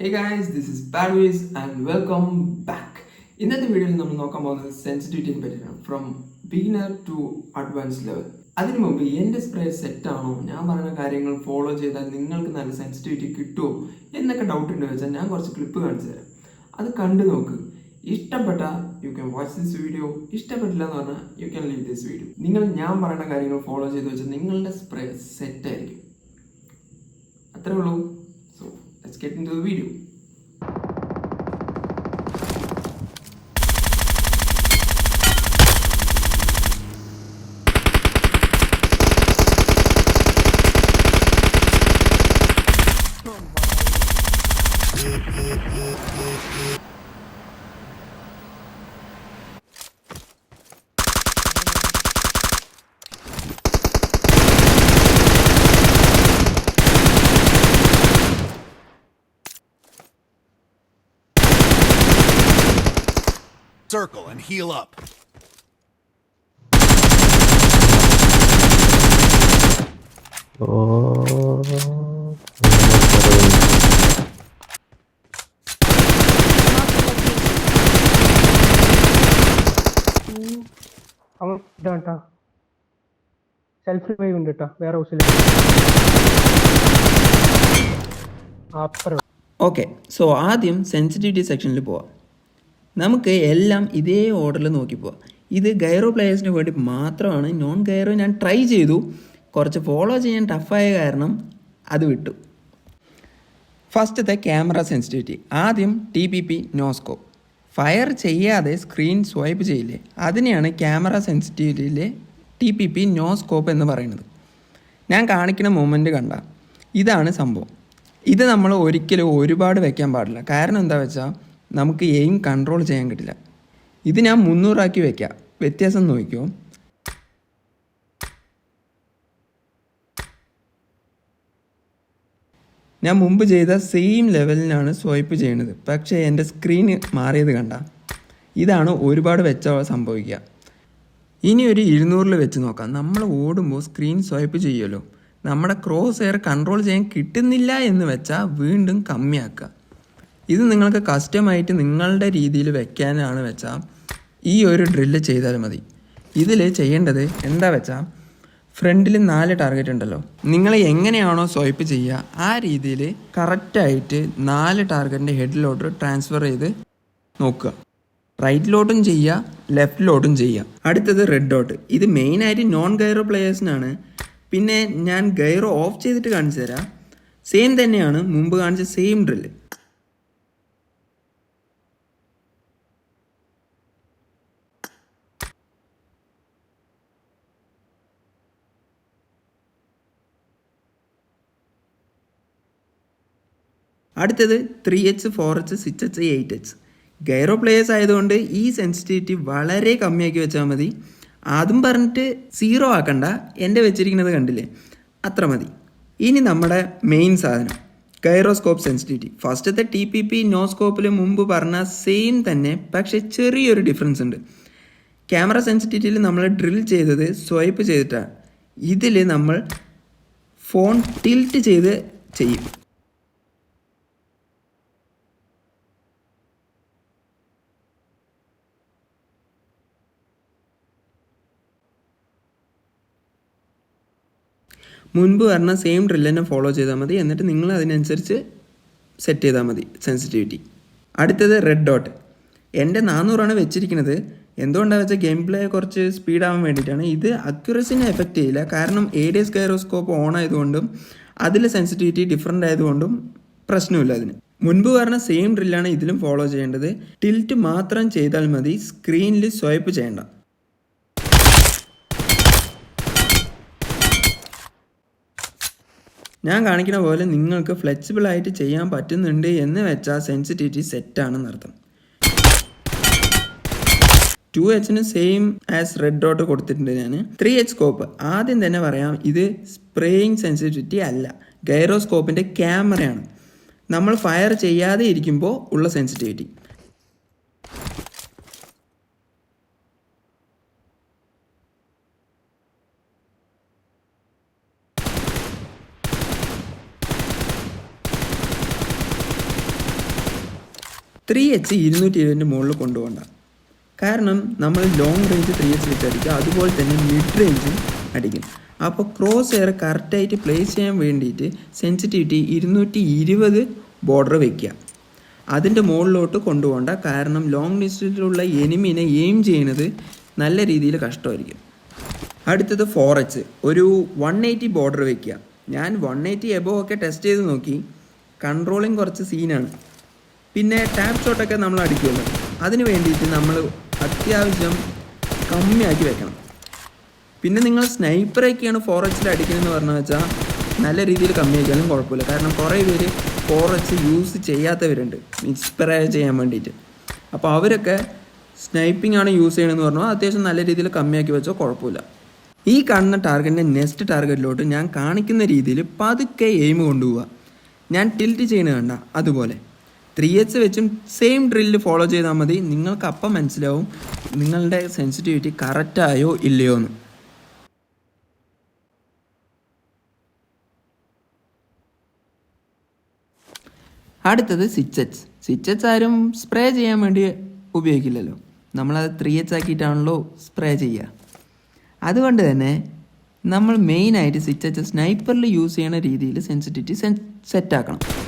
Hey guys this is Parvees and welcome back ഇന്നത്തെ വീഡിയോയിൽ നമ്മൾ നോക്കാൻ പോകുന്നത് സെൻസിറ്റിവിറ്റിയെ പറ്റിയാണ് from beginner to advance level അതിനു മുമ്പ് എന്റെ സ്പ്രേ സെറ്റ് ആണോ? ഞാൻ പറയുന്ന കാര്യങ്ങൾ ഫോളോ ചെയ്താൽ നിങ്ങൾക്ക് നല്ല സെൻസിറ്റിവിറ്റി കിട്ടുമോ എന്നൊക്കെ ഡൗട്ട് ഉണ്ട് വെച്ചാൽ ഞാൻ കുറച്ച് ക്ലിപ്പ് കാണിച്ചു തരാം. അത് കണ്ടു നോക്ക്. ഇഷ്ടപ്പെട്ട you can watch this video ഇഷ്ടപ്പെട്ടില്ല എന്ന് പറഞ്ഞാൽ you can leave this video നിങ്ങൾ ഞാൻ പറയുന്ന കാര്യങ്ങൾ ഫോളോ ചെയ്ത് വെച്ചാൽ നിങ്ങളുടെ സ്പ്രേ സെറ്റ് ആയിരിക്കും. അത്രേ ഉള്ളൂ. Let's get into the video Circle and heal up. അവൻ ഇതാണ് കേട്ടോ സെൽഫ് റിവൈവ് ഉണ്ട് കേട്ടോ വേറെ ഹൗസിൽ അപ്പുറം ഓക്കെ സോ ആദ്യം സെൻസിറ്റിവിറ്റി സെക്ഷനിൽ പോവാം. നമുക്ക് എല്ലാം ഇതേ ഓർഡറിൽ നോക്കി ഇത് ഗൈറോ പ്ലേയേഴ്സിന് വേണ്ടി മാത്രമാണ് നോൺ ഗൈറോ ഞാൻ ട്രൈ ചെയ്തു. കുറച്ച് ഫോളോ ചെയ്യാൻ ടഫായ കാരണം അത് വിട്ടു. ഫസ്റ്റത്തെ ക്യാമറ സെൻസിറ്റിവിറ്റി ആദ്യം T P P no scope fire ചെയ്യാതെ സ്ക്രീൻ സ്വൈപ്പ് ചെയ്യില്ലേ? അതിനെയാണ് camera സെൻസിറ്റിവിറ്റിയിലെ T P P no scope എന്ന് പറയുന്നത്. ഞാൻ കാണിക്കുന്ന മൂമെന്റ് കണ്ട. ഇതാണ് സംഭവം. ഇത് നമ്മൾ ഒരിക്കലും ഒരുപാട് വയ്ക്കാൻ പാടില്ല. കാരണം എന്താ വെച്ചാൽ നമുക്ക് എയിം കൺട്രോൾ ചെയ്യാൻ കിട്ടില്ല. ഇത് ഞാൻ മുന്നൂറാക്കി വയ്ക്കാം വ്യത്യാസം നോക്കിയോ ഞാൻ മുമ്പ് ചെയ്ത സെയിം ലെവലിനാണ് സ്വൈപ്പ് ചെയ്യുന്നത്. പക്ഷേ എന്റെ സ്ക്രീൻ മാറിയത് കണ്ട. ഇതാണ് ഒരുപാട് വെച്ച സംഭവിക്കുക. ഇനി ഒരു ഇരുന്നൂറിൽ വെച്ച് നോക്കാം. നമ്മൾ ഓടുമ്പോൾ സ്ക്രീൻ സ്വൈപ്പ് ചെയ്യുമല്ലോ. നമ്മുടെ ക്രോസ് എയർ കൺട്രോൾ ചെയ്യാൻ കിട്ടുന്നില്ല എന്ന് വെച്ചാൽ വീണ്ടും കമ്മിയാക്കുക. ഇത് നിങ്ങൾക്ക് കസ്റ്റമായിട്ട് നിങ്ങളുടെ രീതിയിൽ വെക്കാനാണ് വെച്ചാൽ ഈ ഒരു ഡ്രില്ല് ചെയ്താൽ മതി. ഇതിൽ ചെയ്യേണ്ടത് എന്താ വെച്ചാൽ ഫ്രണ്ടിൽ നാല് ടാർഗറ്റ് ഉണ്ടല്ലോ. നിങ്ങൾ എങ്ങനെയാണോ സ്വൈപ്പ് ചെയ്യുക ആ രീതിയിൽ കറക്റ്റായിട്ട് നാല് ടാർഗറ്റിന്റെ ഹെഡിലോട്ട് ട്രാൻസ്ഫർ ചെയ്ത് നോക്കുക. റൈറ്റിലോട്ടും ചെയ്യുക ലെഫ്റ്റിലോട്ടും ചെയ്യുക അടുത്തത് റെഡ് ഡോട്ട് ഇത് മെയിനായിട്ട് നോൺ ഗൈറോ പ്ലെയേഴ്സിനാണ് പിന്നെ ഞാൻ ഗൈറോ ഓഫ് ചെയ്തിട്ട് കാണിച്ചു തരാം. സെയിം തന്നെയാണ് മുമ്പ് കാണിച്ച സെയിം ഡ്രില്ല് അടുത്തത് three H four H six H eight H gyro players ആയതുകൊണ്ട് ഈ സെൻസിറ്റിവിറ്റി വളരെ കമ്മിയാക്കി വെച്ചാൽ മതി. അതും പറഞ്ഞിട്ട് സീറോ ആക്കണ്ട. എന്റെ വെച്ചിരിക്കുന്നത് കണ്ടില്ലേ? അത്ര മതി. ഇനി നമ്മുടെ മെയിൻ സാധനം. ഗൈറോസ്കോപ്പ് സെൻസിറ്റിവിറ്റി ഫസ്റ്റത്തെ ടി പി പി നോസ്കോപ്പിൽ മുമ്പ് പറഞ്ഞ സെയിം തന്നെ പക്ഷേ ചെറിയൊരു ഡിഫറൻസ് ഉണ്ട്. ക്യാമറ സെൻസിറ്റിവിറ്റിയിൽ നമ്മൾ ഡ്രിൽ ചെയ്തത് സ്വൈപ്പ് ചെയ്തിട്ടാണ് ഇതിൽ നമ്മൾ ഫോൺ ടിൽറ്റ് ചെയ്ത് ചെയ്യും. മുൻപ് വരണ സെയിം ഡ്രിൽ തന്നെ ഫോളോ ചെയ്താൽ മതി. എന്നിട്ട് നിങ്ങൾ അതിനനുസരിച്ച് സെറ്റ് ചെയ്താൽ മതി. സെൻസിറ്റിവിറ്റി അടുത്തത് റെഡ് ഡോട്ട് എന്റെ നാനൂറാണ് വെച്ചിരിക്കുന്നത്. എന്തുകൊണ്ടാണെന്ന് വെച്ചാൽ ഗെയിം പ്ലേ കുറച്ച് സ്പീഡാവാൻ വേണ്ടിയിട്ടാണ്. ഇത് അക്യുറസിനെ എഫക്റ്റ് ചെയ്യില്ല. കാരണം എസ് കയറോസ്കോപ്പ് ഓൺ ആയതുകൊണ്ടും അതിൽ സെൻസിറ്റിവിറ്റി ഡിഫറെന്റ് ആയതുകൊണ്ടും പ്രശ്നമില്ല അതിന്. മുൻപ് പറഞ്ഞ സെയിം ഡ്രില്ലാണ് ഇതിലും ഫോളോ ചെയ്യേണ്ടത്. ടിൽറ്റ് മാത്രം ചെയ്താൽ മതി. സ്ക്രീനിൽ സ്വൈപ്പ് ചെയ്യേണ്ട. ഞാൻ കാണിക്കുന്ന പോലെ നിങ്ങൾക്ക് ഫ്ലെക്സിബിൾ ആയിട്ട് ചെയ്യാൻ പറ്റുന്നുണ്ട് എന്ന് വെച്ചാൽ സെൻസിറ്റിവിറ്റി സെറ്റാണെന്ന് അർത്ഥം. ടു എച്ചിന് സെയിം ആസ് റെഡ് ഡോട്ട് കൊടുത്തിട്ടുണ്ട് ഞാൻ ത്രീ എച്ച് സ്കോപ്പ് ആദ്യം തന്നെ പറയാം ഇത് സ്പ്രേയിങ് സെൻസിറ്റിവിറ്റി അല്ല. ഗൈറോസ്കോപ്പിന്റെ ക്യാമറയാണ് നമ്മൾ ഫയർ ചെയ്യാതെ ഇരിക്കുമ്പോൾ ഉള്ള സെൻസിറ്റിവിറ്റി ത്രീ എച്ച് ഇരുന്നൂറ്റി എഴുപതിന്റെ മുകളിൽ കൊണ്ടുപോകണ്ട. കാരണം നമ്മൾ ലോങ് റേഞ്ച് ത്രീ എച്ച് വെച്ച് അടിക്കുക അതുപോലെ തന്നെ മിഡ് റേഞ്ചും അടിക്കും. അപ്പോൾ ക്രോസ് എയർ കറക്റ്റായിട്ട് പ്ലേസ് ചെയ്യാൻ വേണ്ടിയിട്ട് സെൻസിറ്റിവിറ്റി ഇരുന്നൂറ്റി ഇരുപത് ബോർഡർ വയ്ക്കുക അതിന്റെ മുകളിലോട്ട് കൊണ്ടുപോകണ്ട. കാരണം ലോങ് ഡിസ്റ്റൻസിലുള്ള എനിമിനെ എയിം ചെയ്യുന്നത് നല്ല രീതിയിൽ കഷ്ടമായിരിക്കും. അടുത്തത് ഫോർ എച്ച് ഒരു വൺ എയ്റ്റി ബോർഡർ വയ്ക്കുക ഞാൻ വൺ എയ്റ്റി എബോ ഒക്കെ ടെസ്റ്റ് ചെയ്ത് നോക്കി. കൺട്രോളിങ് കുറച്ച് സീനാണ് പിന്നെ ടാപ്പ് ഷോട്ടൊക്കെ നമ്മൾ അടിക്കുമല്ലോ. അതിന് വേണ്ടിയിട്ട് നമ്മൾ അത്യാവശ്യം കമ്മിയാക്കി വെക്കണം. പിന്നെ നിങ്ങൾ സ്നൈപ്പറൊക്കെയാണ് ഫോർ എച്ചിൽ അടിക്കുന്നതെന്ന് പറഞ്ഞു വെച്ചാൽ നല്ല രീതിയിൽ കമ്മിയാക്കിയാലും കുഴപ്പമില്ല. കാരണം കുറേ പേര് ഫോർ എച്ച് യൂസ് ചെയ്യാത്തവരുണ്ട്. ഇൻസ്പയർ ചെയ്യാൻ വേണ്ടിയിട്ട്. അപ്പോൾ അവരൊക്കെ സ്നൈപ്പിംഗ് ആണ് യൂസ് ചെയ്യണമെന്ന് പറഞ്ഞാൽ അത്യാവശ്യം നല്ല രീതിയിൽ കമ്മിയാക്കി വെച്ചോ കുഴപ്പമില്ല. ഈ കാണുന്ന ടാർഗറ്റിന്റെ നെക്സ്റ്റ് ടാർഗറ്റിലോട്ട് ഞാൻ കാണിക്കുന്ന രീതിയിൽ പതുക്കെ എയിം കൊണ്ടുപോവുക ഞാൻ ടിൽറ്റ് ചെയ്യുന്നത് കണ്ട അതുപോലെ. ത്രീ എച്ച് വെച്ചും സെയിം ഡ്രില്ല് ഫോളോ ചെയ്താൽ മതി. നിങ്ങൾക്ക് അപ്പം മനസ്സിലാവും നിങ്ങളുടെ സെൻസിറ്റിവിറ്റി കറക്റ്റായോ ഇല്ലയോ എന്ന്. അടുത്തത് സിച്ചറ്റ്സ് സിച്ചറ്റ്സ് ആരും സ്പ്രേ ചെയ്യാൻ വേണ്ടി ഉപയോഗിക്കില്ലല്ലോ. നമ്മളത് ത്രീ എച്ച് ആക്കിയിട്ടാണല്ലോ സ്പ്രേ ചെയ്യുക. അതുകൊണ്ട് തന്നെ നമ്മൾ മെയിനായിട്ട് സിച്ചച്ച് സ്നൈപ്പറിൽ യൂസ് ചെയ്യുന്ന രീതിയിൽ സെൻസിറ്റിവിറ്റി സെറ്റ് ആക്കണം.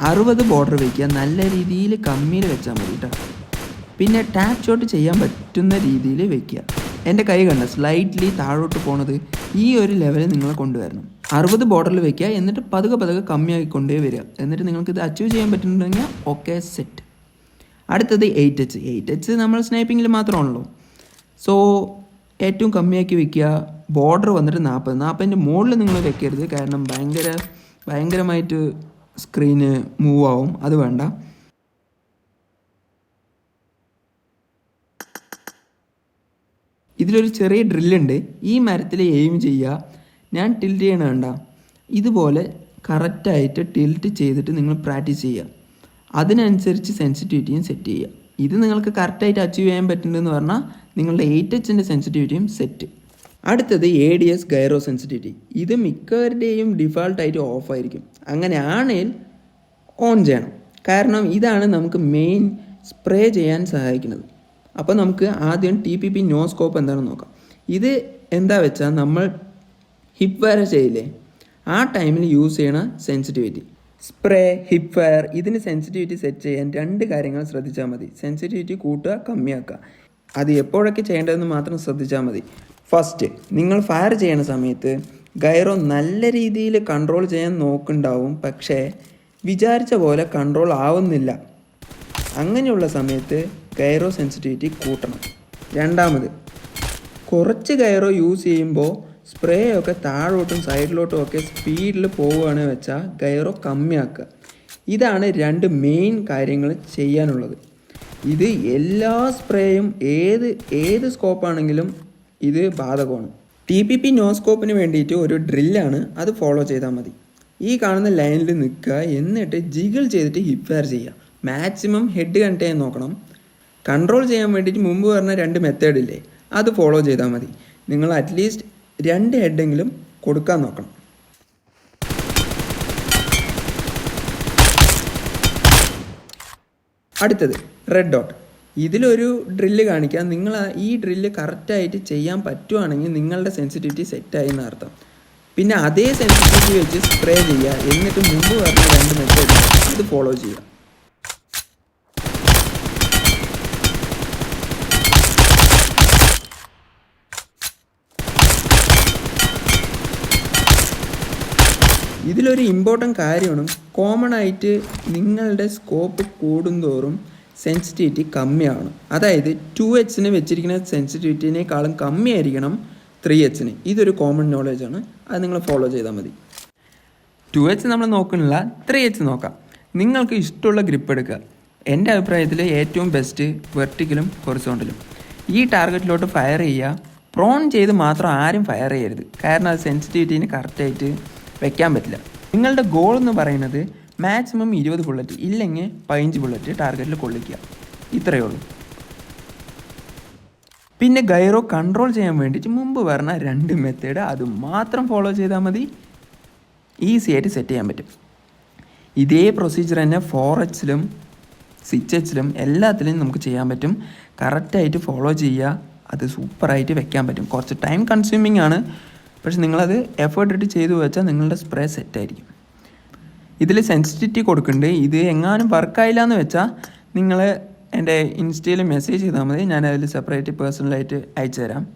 അറുപത് ബോർഡർ വയ്ക്കുക നല്ല രീതിയിൽ കമ്മിയിൽ വെച്ചാൽ മതി കേട്ടോ പിന്നെ ടാപ്പ് ഷോട്ട് ചെയ്യാൻ പറ്റുന്ന രീതിയിൽ വെക്കുക. എന്റെ കൈ കണ്ട? സ്ലൈറ്റ്ലി താഴോട്ട് പോണത് ഈ ഒരു ലെവലിൽ നിങ്ങൾ കൊണ്ടുവരണം. അറുപത് ബോർഡറിൽ വെക്കുക. എന്നിട്ട് പതുക്കെ പതുക്കെ കമ്മിയാക്കി കൊണ്ടേ വരിക. എന്നിട്ട് നിങ്ങൾക്ക് ഇത് അച്ചീവ് ചെയ്യാൻ പറ്റുന്നുണ്ടെങ്കിൽ ഓക്കെ സെറ്റ് അടുത്തത് എയ്റ്റ് എച്ച് എയ്റ്റ് എച്ച് നമ്മൾ സ്നൈപ്പിങ്ങിൽ മാത്രമാണല്ലോ. സോ ഏറ്റവും കമ്മിയാക്കി വെക്കുക. ബോർഡർ വന്നിട്ട് നാൽപ്പത്. നാൽപ്പതിന്റെ മുകളിൽ നിങ്ങൾ വെക്കരുത്. കാരണം ഭയങ്കര ഭയങ്കരമായിട്ട് സ്ക്രീന് മൂവ് ആവും. അത് വേണ്ട. ഇതിലൊരു ചെറിയ ഡ്രില്ലുണ്ട് ഈ മരത്തിൽ എയിം ചെയ്യുക. ഞാൻ ടിൽറ്റ് ചെയ്യണ വേണ്ട ഇതുപോലെ കറക്റ്റായിട്ട് ടിൽറ്റ് ചെയ്തിട്ട് നിങ്ങൾ പ്രാക്ടീസ് ചെയ്യുക. അതിനനുസരിച്ച് സെൻസിറ്റിവിറ്റിയും സെറ്റ് ചെയ്യുക. ഇത് നിങ്ങൾക്ക് കറക്റ്റായിട്ട് അച്ചീവ് ചെയ്യാൻ പറ്റുന്നുണ്ടെന്ന് പറഞ്ഞാൽ നിങ്ങളുടെ എയ്റ്റ് എച്ചിന്റെ സെൻസിറ്റിവിറ്റിയും സെറ്റ് അടുത്തത് A D S gyro sensitivity ഇത് മിക്കവരുടെയും ഡിഫാൾട്ടായിട്ട് ഓഫ് ആയിരിക്കും. അങ്ങനെയാണെങ്കിൽ ഓൺ ചെയ്യണം. കാരണം ഇതാണ് നമുക്ക് മെയിൻ സ്പ്രേ ചെയ്യാൻ സഹായിക്കുന്നത്. അപ്പോൾ നമുക്ക് ആദ്യം T P P no scope എന്താണെന്ന് നോക്കാം. ഇത് എന്താ വെച്ചാൽ നമ്മൾ ഹിപ്പ് വയർ ചെയ്യില്ലേ? ആ ടൈമിൽ യൂസ് ചെയ്യണ സെൻസിറ്റിവിറ്റി സ്പ്രേ ഹിപ്പ് ഫയർ ഇതിന് സെൻസിറ്റിവിറ്റി സെറ്റ് ചെയ്യാൻ രണ്ട് കാര്യങ്ങൾ ശ്രദ്ധിച്ചാൽ മതി. സെൻസിറ്റിവിറ്റി കൂട്ടുക കമ്മിയാക്കുക. അത് എപ്പോഴൊക്കെ ചെയ്യേണ്ടതെന്ന് മാത്രം ശ്രദ്ധിച്ചാൽ മതി. ഫസ്റ്റ് നിങ്ങൾ ഫയർ ചെയ്യുന്ന സമയത്ത് ഗൈറോ നല്ല രീതിയിൽ കൺട്രോൾ ചെയ്യാൻ നോക്കുന്നുണ്ടാവും. പക്ഷേ വിചാരിച്ച പോലെ കൺട്രോൾ ആവുന്നില്ല. അങ്ങനെയുള്ള സമയത്ത് ഗൈറോ സെൻസിറ്റിവിറ്റി കൂട്ടണം. രണ്ടാമത് കുറച്ച് ഗൈറോ യൂസ് ചെയ്യുമ്പോൾ സ്പ്രേ ഒക്കെ താഴോട്ടും സൈഡിലോട്ടും ഒക്കെ സ്പീഡിൽ പോവുകയാണ് വെച്ചാൽ ഗൈറോ കമ്മിയാക്കുക. ഇതാണ് രണ്ട് മെയിൻ കാര്യങ്ങൾ ചെയ്യാനുള്ളത്. ഇത് എല്ലാ സ്പ്രേയും ഏത് ഏത് സ്കോപ്പാണെങ്കിലും ഇത് ബാധകമാണ്. ടി പി പി നോസ്കോപ്പിന് വേണ്ടിയിട്ട് ഒരു ഡ്രില്ലാണ് അത് ഫോളോ ചെയ്താൽ മതി. ഈ കാണുന്ന ലൈനിൽ നിൽക്കുക എന്നിട്ട് ജിഗിൾ ചെയ്തിട്ട് ഹിപ്പ് ഫയർ ചെയ്യുക. മാക്സിമം ഹെഡ് കണ്ടേ നോക്കണം. കൺട്രോൾ ചെയ്യാൻ വേണ്ടിയിട്ട് മുമ്പ് പറഞ്ഞ രണ്ട് മെത്തേഡ് ഇല്ലേ അത് ഫോളോ ചെയ്താൽ മതി. നിങ്ങൾ അറ്റ്ലീസ്റ്റ് രണ്ട് ഹെഡെങ്കിലും കൊടുക്കാൻ നോക്കണം. അടുത്തത് റെഡ് ഡോട്ട് ഇതിലൊരു ഡ്രില്ല് കാണിക്കാം. നിങ്ങൾ ഈ ഡ്രില്ല് കറക്റ്റായിട്ട് ചെയ്യാൻ പറ്റുവാണെങ്കിൽ നിങ്ങളുടെ സെൻസിറ്റിവിറ്റി സെറ്റായി എന്നർത്ഥം പിന്നെ അതേ സെൻസിറ്റിവിറ്റി വെച്ച് സ്പ്രേ ചെയ്യുക. എന്നിട്ട് മുമ്പ് പറഞ്ഞ രണ്ട് മെത്തേഡ് ഇത് ഫോളോ ചെയ്യുക. ഇതിലൊരു ഇമ്പോർട്ടന്റ് കാര്യമാണ്. കോമൺ ആയിട്ട് നിങ്ങളുടെ സ്കോപ്പ് കൂടുന്തോറും സെൻസിറ്റിവിറ്റി കമ്മിയാണ്. അതായത് ടു എച്ചിന് വെച്ചിരിക്കുന്ന സെൻസിറ്റിവിറ്റിനേക്കാളും കമ്മിയായിരിക്കണം ത്രീ എച്ചിന് ഇതൊരു കോമൺ നോളേജ് ആണ്. അത് നിങ്ങൾ ഫോളോ ചെയ്താൽ മതി. ടു എച്ച് നമ്മൾ നോക്കണില്ല ത്രീ എച്ച് നോക്കാം. നിങ്ങൾക്ക് ഇഷ്ടമുള്ള ഗ്രിപ്പ് എടുക്കുക. എന്റെ അഭിപ്രായത്തിൽ ഏറ്റവും ബെസ്റ്റ് വെർട്ടിക്കലും ഹൊറിസോണ്ടലും ഈ ടാർഗറ്റിലോട്ട് ഫയർ ചെയ്യുക. പ്രോൺ ചെയ്ത് മാത്രം ആരും ഫയർ ചെയ്യരുത്. കാരണം അത് സെൻസിറ്റിവിറ്റീന് കറക്റ്റായിട്ട് വെക്കാൻ പറ്റില്ല. നിങ്ങളുടെ ഗോൾ എന്ന് പറയുന്നത് മാക്സിമം ഇരുപത് ബുള്ളറ്റ് ഇല്ലെങ്കിൽ പതിനഞ്ച് ബുള്ളറ്റ് ടാർഗറ്റിൽ കൊള്ളിക്കുക. ഇത്രയേ ഉള്ളൂ. പിന്നെ ഗൈറോ കൺട്രോൾ ചെയ്യാൻ വേണ്ടിയിട്ട് മുമ്പ് പറഞ്ഞ രണ്ട് മെത്തേഡ് അത് മാത്രം ഫോളോ ചെയ്താൽ മതി. ഈസി ആയിട്ട് സെറ്റ് ചെയ്യാൻ പറ്റും. ഇതേ പ്രൊസീജിയർ തന്നെ ഫോർ എച്ചിലും സിക്സ് എച്ചിലും എല്ലാത്തിലും നമുക്ക് ചെയ്യാൻ പറ്റും. കറക്റ്റായിട്ട് ഫോളോ ചെയ്യുക. അത് സൂപ്പറായിട്ട് വെക്കാൻ പറ്റും. കുറച്ച് ടൈം കൺസ്യൂമിങ് ആണ്. പക്ഷെ നിങ്ങളത് എഫേർട്ട് ഇട്ട് ചെയ്തു വെച്ചാൽ നിങ്ങളുടെ സ്പ്രേ സെറ്റായിരിക്കും ഇതിൽ സെൻസിറ്റിവിറ്റി കൊടുക്കുന്നുണ്ട് ഇത് എങ്ങാനും വർക്കായില്ല എന്ന് വെച്ചാൽ നിങ്ങൾ എന്റെ ഇൻസ്റ്റയിൽ മെസ്സേജ് ചെയ്താൽ മതി. ഞാൻ അതിൽ സെപ്പറേറ്റ് പേഴ്സണലായിട്ട് അയച്ചു തരാം.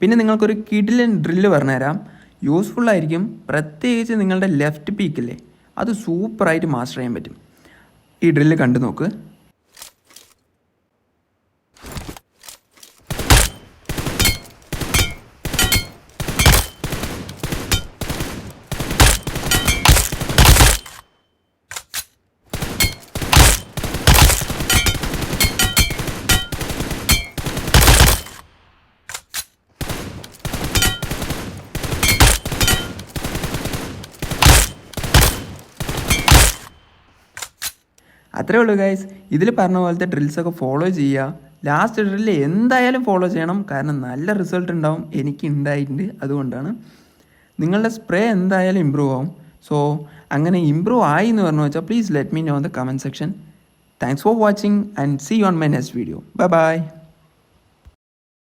പിന്നെ നിങ്ങൾക്കൊരു കിഡിലൻ ഡ്രില്ല് പറഞ്ഞുതരാം യൂസ്ഫുൾ ആയിരിക്കും. പ്രത്യേകിച്ച് നിങ്ങളുടെ ലെഫ്റ്റ് പീക്കില്ലേ അത് സൂപ്പറായിട്ട് മാസ്റ്റർ ചെയ്യാൻ പറ്റും. ഈ ഡ്രില്ല് കണ്ടു നോക്ക്. അത്രേ ഉള്ളൂ ഗൈസ് ഇതിൽ പറഞ്ഞ പോലത്തെ ഡ്രിൽസൊക്കെ ഫോളോ ചെയ്യുക ലാസ്റ്റ് ഡ്രില്ല് എന്തായാലും ഫോളോ ചെയ്യണം. കാരണം നല്ല റിസൾട്ട് ഉണ്ടാവും. എനിക്ക് ഉണ്ടായിട്ടുണ്ട് അതുകൊണ്ടാണ്. നിങ്ങളുടെ സ്പ്രേ എന്തായാലും ഇമ്പ്രൂവ് ആവും. സോ അങ്ങനെ ഇമ്പ്രൂവ് ആയി എന്ന് പറഞ്ഞു വെച്ചാൽ please let me know the comment section thanks for watching and see on my next video bye bye